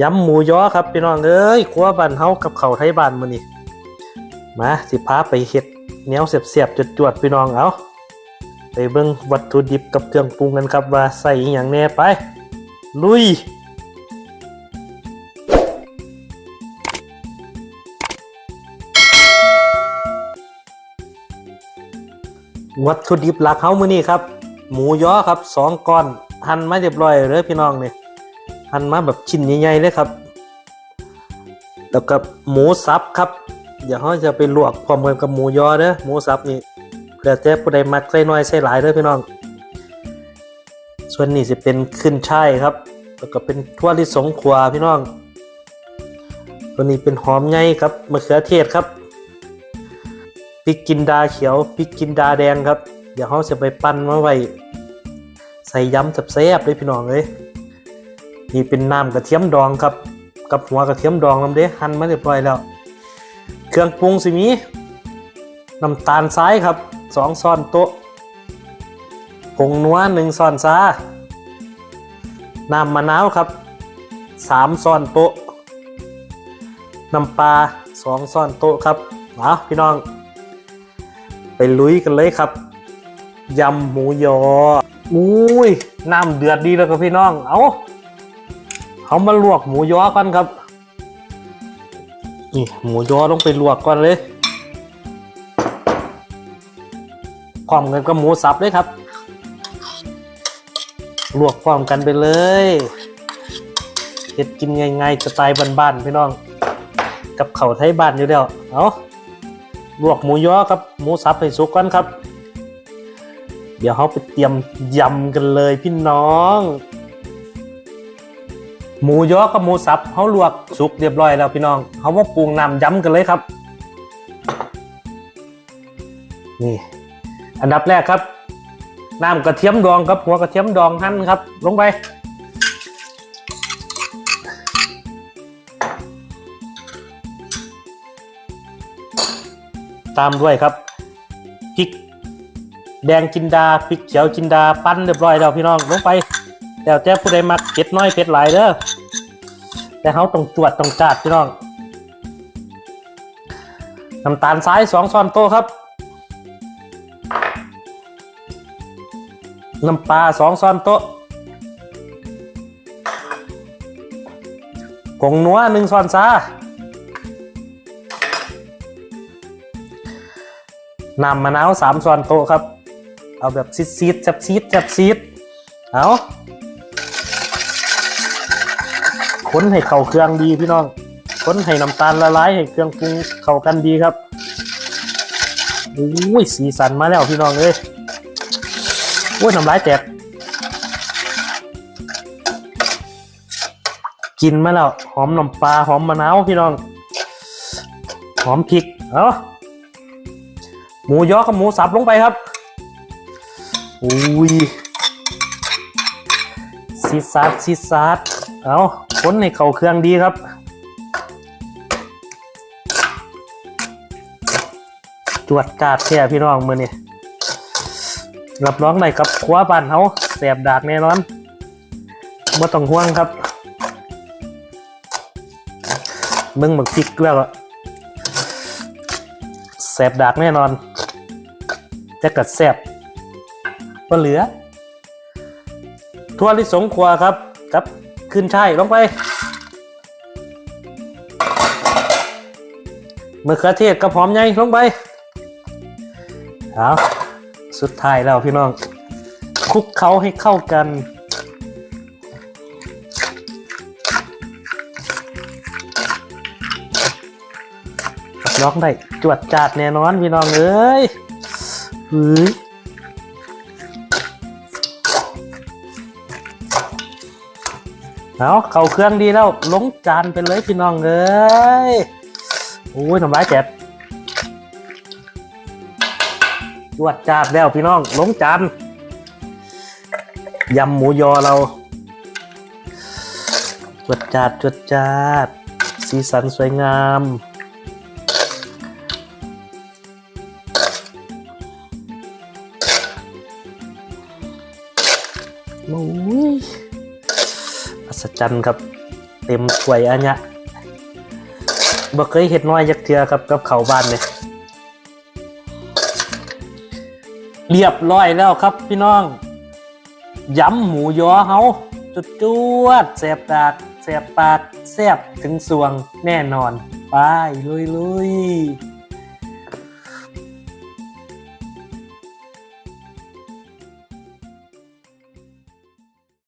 ยำหมูยอครับพี่น้องเอ้ยครัวบ้านเฮากับเข้าไทยบ้านมื้อนี้มาสิพาไปเฮ็ดแนวเสียบๆจวดๆพี่น้องเอาไปเบิ่งวัตถุดิบกับเครื่องปรุงกันครับว่าใส่อิหยังแน่ไป ลุยวัตถุดิบหลักเฮามื้อนี้ครับ หมูยอครับสองก้อนหั่นมาเรียบร้อยเลยพี่น้องนี่ หั่นมาแบบชิ้นใหญ่ๆเลยครับ แล้วก็หมูสับครับ เดี๋ยวเราจะไปลวกพร้อมกันกับหมูยอเด้อหมูสับนี่เพื่อแต่ผู้ใดมักใส่น้อยใส่หลายเด้อพี่น้อง ส่วนนี้จะเป็นขึ้นช่ายครับ แล้วก็เป็นทั่วลิสงขวาพี่น้อง ตัวนี้เป็นหอมใหญ่ครับมะเขือเทศครับพริกกินดาเขียวพริกกินดาแดงครับ เดี๋ยวเขาจะไปปั้นมาไว้ใส่ยำแซ่บๆเลยพี่น้องเอ้ย นี่เป็นน้ำกระเทียมดองครับ กับหัวกระเทียมดองน้ำเด้หั่นมาเรียบร้อยแล้ว เครื่องปรุงสิมีน้ำตาลทรายครับสองช้อนโต๊ะผงนัวหนึ่งช้อนซาน้ำมะนาวครับสามช้อนโต๊ะน้ำปลาสองช้อนโต๊ะครับเอาพี่น้อง ไปลุยกันเลยครับยำหมูยออุ้ยน้ำเดือดดีแล้วครับพี่น้อง เอา เอามาลวกหมูยอก่อนครับ นี่หมูยอต้องไปลวกก่อนเลยพร้อมกันกับหมูสับเลยครับ ลวกพร้อมกันไปเลยเห็ดกินง่ายๆสไตล์บ้านๆพี่น้อง กับเข่าไทยบ้านอยู่แล้วเอาลวกหมูยอครับ หมูสับให้สุกก่อนครับ เดี๋ยวเขาไปเตรียมยำกันเลยพี่น้อง หมูยอกับหมูสับเขาลวกสุกเรียบร้อยแล้วพี่น้องเขามาปรุงน้ำยำกันเลยครับ นี่ อันดับแรกครับน้ำกระเทียมดองครับหัวกระเทียมดองหั่นครับ ลงไป ตามด้วยครับพริกแดงจินดาพริกเขียวจินดาปั้นเรียบร้อยแล้วพี่น้องลงไปแล้วแต่ผู้ใดมักเผ็ดน้อยเผ็ดหลายเด้อ แต่เขาต้องจวดต้องจัดพี่น้องน้ำตาลทรายสองช้อนโต๊ะครับน้ำปลาสองช้อนโต๊ะผงนัวหนึ่งช้อนซาน้ำมะนาวสามช้อนโต๊ะครับ เอาแบบซีดซีดจับซีดจับซีดเอา ค้นให้เข้าเครื่องดีพี่น้องค้นให้น้ำตาลละลายให้เครื่องปรุงเข้ากันดีครับอุ้ยสีสันมาแล้วพี่น้องเอ้ยอุ้ยน้ำลายแตกกินมาแล้วหอมน้ำปลาหอมมะนาวพี่น้อง หอมพริกเอาหมูยอกับหมูสับลงไปครับอุ้ยซีดซาดซีดซาด เอาคนให้เข้าเครื่องดีครับจวดจาดแค่พี่น้องมือนี่รับรองได้กับคว้าบ้านเฮาแสบดากแน่นอนไม่ต้องห่วงครับมึงหมึกพริกแล้วอะแสบดากแน่นอนจะกัดแสบก็เหลือ ทั่วลิสงขวครับกับ ขึ้นช่ายลงไปมะเขือเทศกับหอมใหญ่ลงไปเอาสุดท้ายแล้วพี่น้องคลุกเขาให้เข้ากันร้องได้จวดจาดแน่นอนพี่น้องเอ้ยหือ เอาเข่าเครื่องดีแล้วลงจานไปเลยพี่น้องเอ้ยโอ้ยทำร้ายแจดจวดจาดแล้วพี่น้องลงจานยำหมูยอเราจวดจาดจวดจาด สีสันสวยงามโอ้ย อัศจรรย์ครับ เต็มถ้วยอันเนี้ยบ่เคยเห็ดน้อยยักเทือครับกับเขาบ้านเนี่ยเรียบร้อยแล้วครับพี่น้องยำหมูยอเฮาจุดจวดแสบปากแสบปากแสบถึงสวงแน่นอน ไปลุยลุย